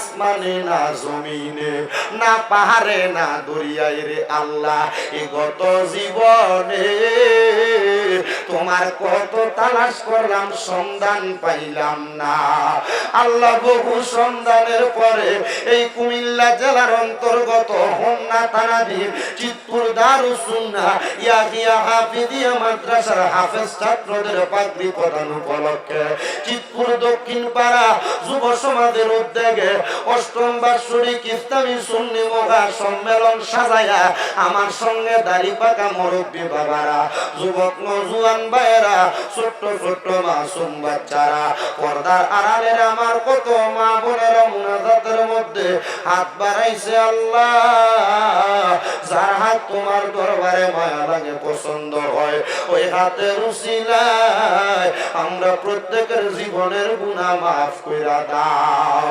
আসমানে না জমিনে না পাহাড়ে না দরিয়ায় রে আল্লাহ এ গত জীবনে তোমার কত তালাশ করলাম, সন্ধান পাইলাম না। আল্লাহ বহু সন্ধানের পরে এই কুমিল্লা জেলার অন্তর্গত হোমনা থানাধীন চিতপুর দারুসুন্না ইয়াহিয়া হাফিদিয়া মাদ্রাসার হাফেজ ছাত্রদের প্রদান উপলক্ষে দক্ষিণ পাড়া যুব সমাজের উদ্যোগে অষ্টম বার্ষিক ইসলামী সুন্নি সম্মেলন সাজায়া আমার সঙ্গে দাড়ি পাকা মুরব্বী বাবারা, যুবক নজুয়ান ভাইয়েরা ছোট্ট ছোট্ট মাসুম বাচ্চারা, পর্দার আড়ালের আমার কত মা বোনেরা মুনাজাতের মধ্যে হাত বাড়াইছে আল্লাহ। যার হাত তোমার দরবারে মায়া লাগে, পছন্দ হয়, ওই হাতের উসিলায় আমরা প্রত্যেকের জীবনের গুণা মাফ কইরা দাও।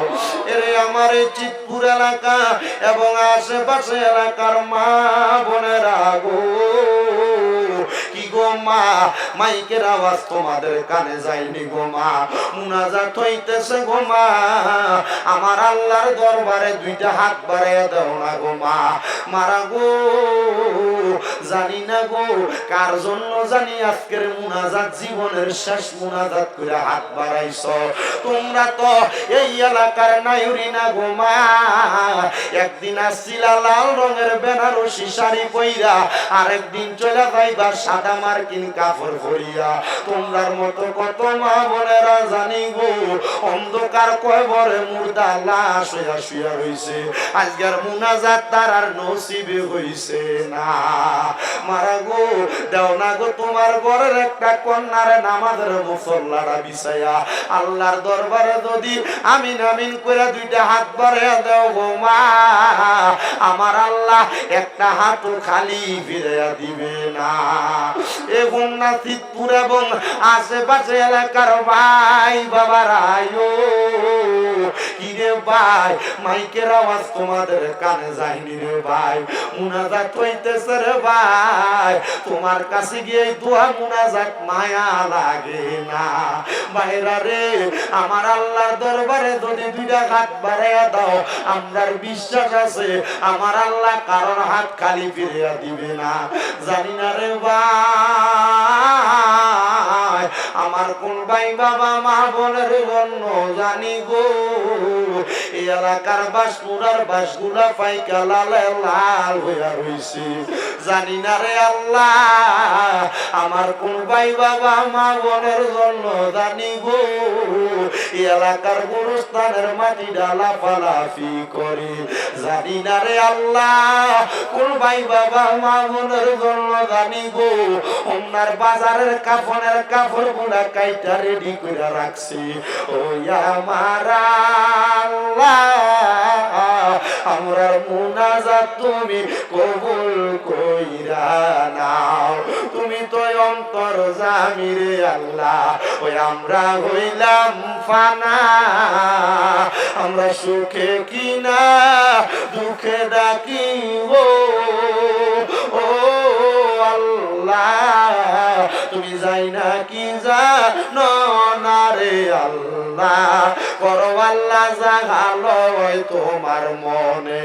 এর আমার এই চিতপুর এলাকা এবং আশেপাশে এলাকার মা বোনেরা কি গো মা, মাইকের আওয়াজ তোমাদের কানে যায়নি গো মা। মুনাজাত হইতেছে গো মা, আমার আল্লাহর দরবারে দুইটা হাত বাড়াইয়া দাও না গো মা। মারা গো, জানি না গো, কার জন্য জানি আজকের মুনাজাত জীবনের শেষ মুনাজাত করে হাত বাড়াইছ। তোমরা তো এই এলাকার নায়ুরি না গো মা। একদিন আসছিলা লাল রঙের বেনারসি শাড়ি পইরা, আরেকদিন চলে যাইবা সাদা মার্কিন কাপড় পরিয়া তোমরার মতো কত মা বোনেরা জানি গো অন্ধকার কয় বরে মুর্দা লাশ হইয়া শুয়া রইছে। আজকের মুনাজাত তার আর নসিবে হইছে না। মারা গো, দেও না গো তোমার ঘরের একটা কন্যার নামাজের মুসল্লারা বিছাইয়া আল্লাহর দরবারে যদি আমিন আমিন করে দুইটা হাত বাড়াইয়া দেও গো মা, আমার আল্লাহ একটা হাতও খালি ফিরাইয়া দিবে না। এ হোমনা সিদ্ধপুর এবং আশেপাশে এলাকার ভাই বাবারা, আয়ো। কিরে ভাই, মাইকের আওয়াজ তোমাদের কানে যায়নি রে ভাই। মুনাজাত হইতেছে রে ভাই। তোমার কাছে গিয়ে দোয়া মুনাজাত মায়া লাগে না। বাইরা রে, আমার আল্লাহর দরবারে যদি দুইটা হাত বাড়াইয়া দাও, আমরার বিশ্বাস আছে, আমার আল্লাহ কারোর হাত খালি ফিরিয়া দিবে না। জানি না রে ভাই। মা বোনের জন্য জানি গো এলাকার বাসগুলার বাসগুলা পাইকা লালে লাল হইয়া রইছে। জানি না রে আল্লাহ, আমার কোন ভাই বাবা, মা বোনের জন্য জানি গো। এলাকার গুরুস্থানের মাটি ডালা ফালাফি করে। জানি না রে আল্লাহ, কোন ভাই বাবা, মা বোনের জন্য জানি গো। ওনার বাজারের কাফনের কাপড়গুলা কাইটা রেডি করে রাখছি। ও আমার আল্লাহ আমরার মুনাজাত তুমি কবুল কইরা নাও। তুমি তো অন্তর জামিরে আল্লাহ, ওই আমরা হইলাম ফানা। আমরা সুখে কিনা, দুঃখে ডাকি, ও আল্লাহ। তুমি যাই না কি জানো না রে আল্লাহ। জাগালো তোমার মনে।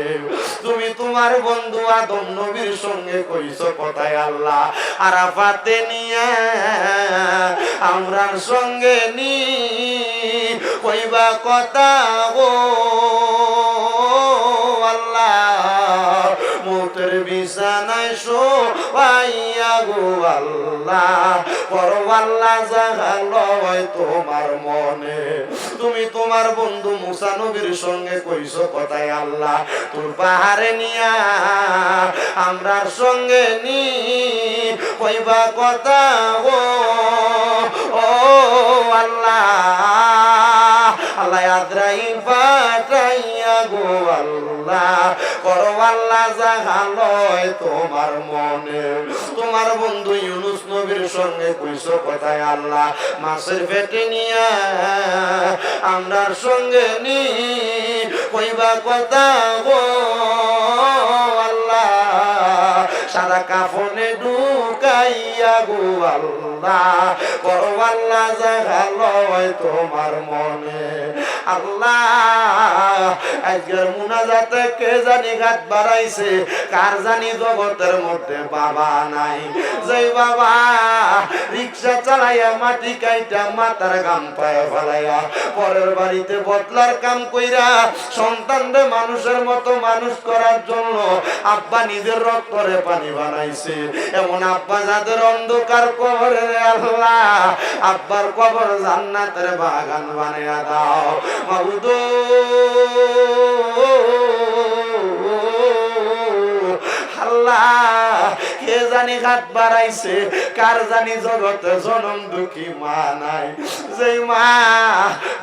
তুমি তোমার বন্ধু আদম নবীর সঙ্গে কইছো কথায় আল্লাহ। আরাফাতে নিয়ে আমরার সঙ্গে নি। কইবা কথা গো আল্লাহ। বিছানায় গো আল্লাহ তোমার মনে। তুমি তোমার বন্ধু মুসা নবীর সঙ্গে কইছো কথায় আল্লাহ, তোর পাহাড়ে নিয়া আমরার সঙ্গে নি, কইবা কথা ও ও আল্লাহ আল্লাহ আদ্রাইল পাঠাইয়া গো আল্লাহ। করো আল্লাহ জাগালয় তোমার মনে। তোমার বন্ধু ইউনুস নবীর সঙ্গে কইছো কথায় আল্লাহ, মাছের পেটে নিয়া আমরার সঙ্গে নি, কইবা কথা গো। সাদা কাফনে ঢুকাইয়া গো আল্লাহ তোমার মনে। আল্লাহ, আজকের কে জানি গাত বাড়াইছে, কার জানি জগতের মধ্যে বাবা নাই। যেই বাবা রিক্সা চালাইয়া মাটি কাইটা মাথার গাম পায়ে ফেলাইয়া পরের বাড়িতে বদলার কাম কইরা সন্তানরে মানুষের মতো মানুষ করার জন্য আব্বা নিজের রক্তরে পানি বানাইছে। এমন আব্বা যাদের অন্ধকার কবর আল্লাহ, আব্বার কবর জান্নাতের বাগান বানিয়ে দাও। মাবুদ আল্লাহ কে জানি হাত বাড়াইছে, কার জানি জগতে জনম দুঃখী মা নাই। যেই মা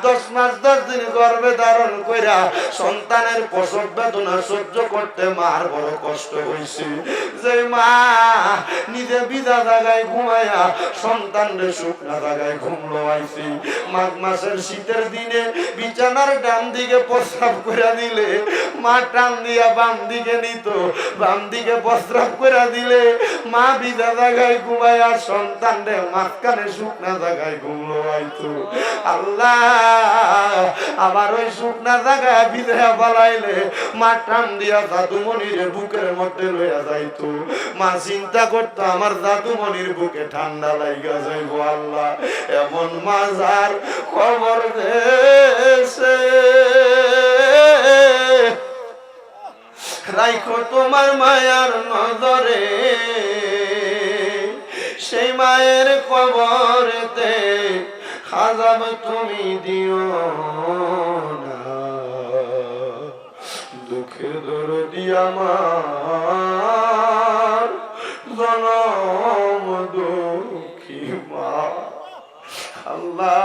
দশ মাস দশ দিন গর্ভে ধারণ কইরা সন্তানের প্রসব বেদনা সহ্য করতে মার বড় কষ্ট হয়েছে যে মা নিজে বিধা জায়গায় ঘুমায়া সন্তানরে শুকনা জায়গায় ঘুমলো আইছি মাঘ মাসের শীতের দিনে বিছানার ডান দিকে প্রস্রাব করে দিলে, মা টান দিয়া বাম দিকে নিত, বাম দিকে প্রস্রাব করে দিলে মা বিধা জায়গায় ঘুমায়া সন্তান রে মাঝখানে শুকনা জায়গায় ঘুমলো আইতো আল্লাহ, আবার ওই শুকনা জায়গায় বিধা বলাইলে মা টান দিয়া দাদুমণির বুকের মধ্যে লইয়া যাইতো। মা চিন্তা করতো, আমার দাদুমণির বুকে ঠান্ডা লাইগা যাইবো আল্লাহ, এমন মাজার খবর দেশে। রাইখো তোমার মায়ার নজরে। সেই মায়ের কবরেতে হাজাব তুমি দিও না। দুঃখের দরদি আমার, জনম দুঃখী মা। আল্লাহ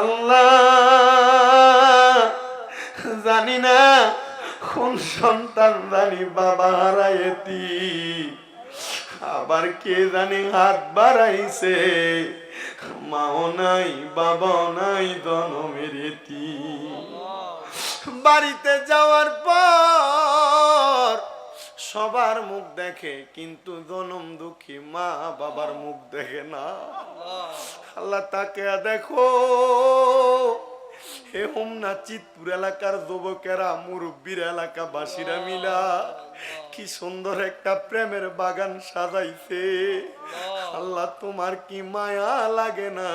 আল্লাহ। জানি না কোন সন্তান জানি বাবা হারাইতি আবার কে জানি হাত বাড়াইছে। মাও নাই, বাবাও নাই, জনমের বাড়িতে যাওয়ার পর সবার মুখ দেখে, কিন্তু জনম দুঃখী মা বাবার মুখ দেখে না। আল্লাহ তাকে দেখো, হে হোমনা চিতপুর এলাকার যুবকেরা, মুরব্বীর এলাকা বাসীরা মিলা, কি সুন্দর একটা প্রেমের বাগান সাজাইছে। আল্লাহ তোমার কি মায়া লাগে না?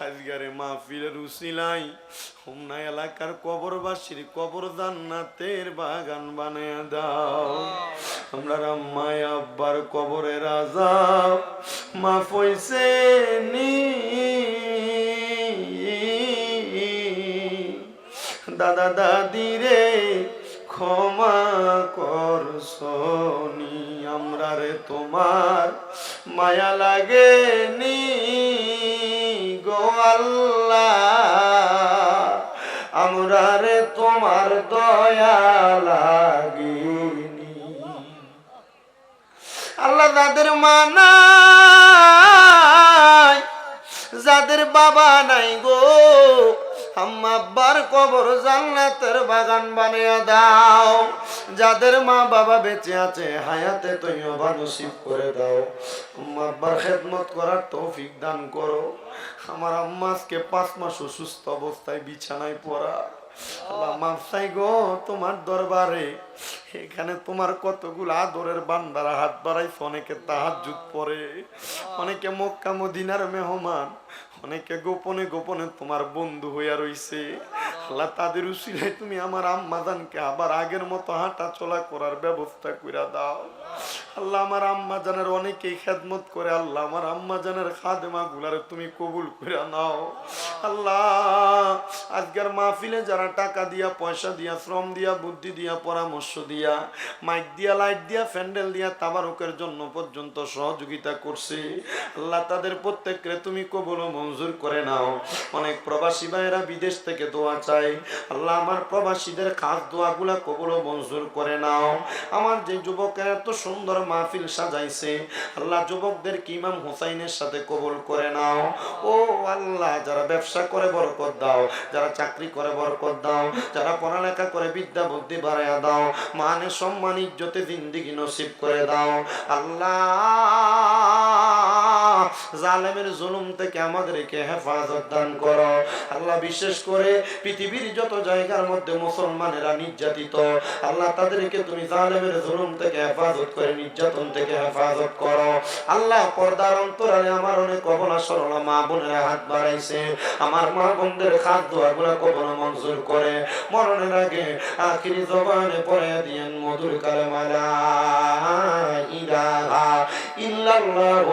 আজগারে মাহফিলের উসিলাই হোমনা এলাকার কবরবাসীর কবর জান্নাতের বাগান বানিয়ে দাও। আমরা রাম্মায় আব্বার কবরে রাজা। মা ফইসে নি। দাদা দাদি রে ক্ষমা কর সনি আমরা রে তোমার মায়া লাগে নি আল্লাহ আমরা রে তোমার দয়া লাগিনি। আল্লাহ যাদের মা নাই যাদের বাবা নাই গো আম্মা আব্বার কবর জান্নাতের বাগান বানিয়ে দাও। যাদের মা বাবা বেঁচে আছে, হায়াতে তৈবা নসিব করে দাও। আম্মা আব্বার খেদমত করার তৌফিক দান করো। আমার আম্মা আজকে পাঁচ মাস অসুস্থ অবস্থায় বিছানায় পড়া। তোমার দরবারে। এখানে তোমার কতগুলো আদরের বান্দারা হাত বাড়াইছে, অনেকে তাহাজুত পরে, অনেকে মক্কা, মদিনার মেহমান অনেকে গোপনে গোপনে তোমার বন্ধু হইয়া রইছে। আল্লাহ তাদের উসিলায় তুমি আমার আম্মাদানকে আবার আগের মতো হাঁটা চলা করার ব্যবস্থা কইরা দাও। আল্লাহ আমার আম্মা জানের অনেকেই খেদমত করে, আল্লাহ আমার আম্মা জানের খাদেমা গুলারে তুমি কবুল করে নাও। আল্লাহ, আজকের মাহফিলে যারা টাকা দিয়া, পয়সা দিয়া, শ্রম দিয়া, বুদ্ধি দিয়া, পরামর্শ দিয়া, মাইক দিয়া, লাইট দিয়া ফ্যান্ডেল দিয়া, তাবারকের জন্য পর্যন্ত সহযোগিতা করছে, আল্লাহ তাদের প্রত্যেককে তুমি কবুল মঞ্জুর করে নাও। অনেক প্রবাসী ভাইয়েরা বিদেশ থেকে দোয়া চাই। আল্লাহ আমার প্রবাসীদের খাস দোয়াগুলা কবুল মঞ্জুর করে নাও। আমার যে যুবকের এত সুন্দর মাহফিল সাজাইছে, আল্লাহ যুবকদের কি ইমাম হুসাইনের সাথে কবুল করে নাও। ও আল্লাহ, যারা ব্যবসা করে বরকত দাও, যারা চাকরি করে বরকত দাও, যারা পড়ালেখা করে বিদ্যা বুদ্ধি বাড়াইয়া দাও মানে সম্মান, ইজ্জতে জিন্দিগি নসিব করে দাও। আল্লাহ জালেমের জুলুম থেকে আমাদেরকে হেফাজত দান করো। আল্লাহ বিশেষ করে পৃথিবীর যত জায়গার মধ্যে মুসলমানেরা নির্যাতিত, আল্লাহ তাদেরকে তুমি জালেমের জুলুম থেকে হেফাজত করে, নির্যাতন থেকে হেফাজত করো। আল্লাহ পর্দার অন্তরালে আমার অনেক অবলা সরলা মা বোনেরা হাত বাড়াইছে। আমার মা বোনদের খাদ দোয়াগুলো কবল মঞ্জুর করে। মরণের আগে আখিরি জবানে পড়ে দিয়েন, মধুর কালেমালা, ইলাহা ইল্লাল্লাহ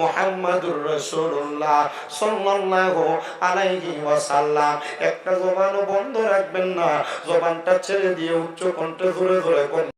মুহাম্মাদুর রাসূলুল্লাহ সাল্লাল্লাহু আলাইহি ওয়াসাল্লাম। একটা জবানও বন্ধ রাখবেন না, জবানটা ছেড়ে দিয়ে উচ্চ কণ্ঠে ধরে ধরে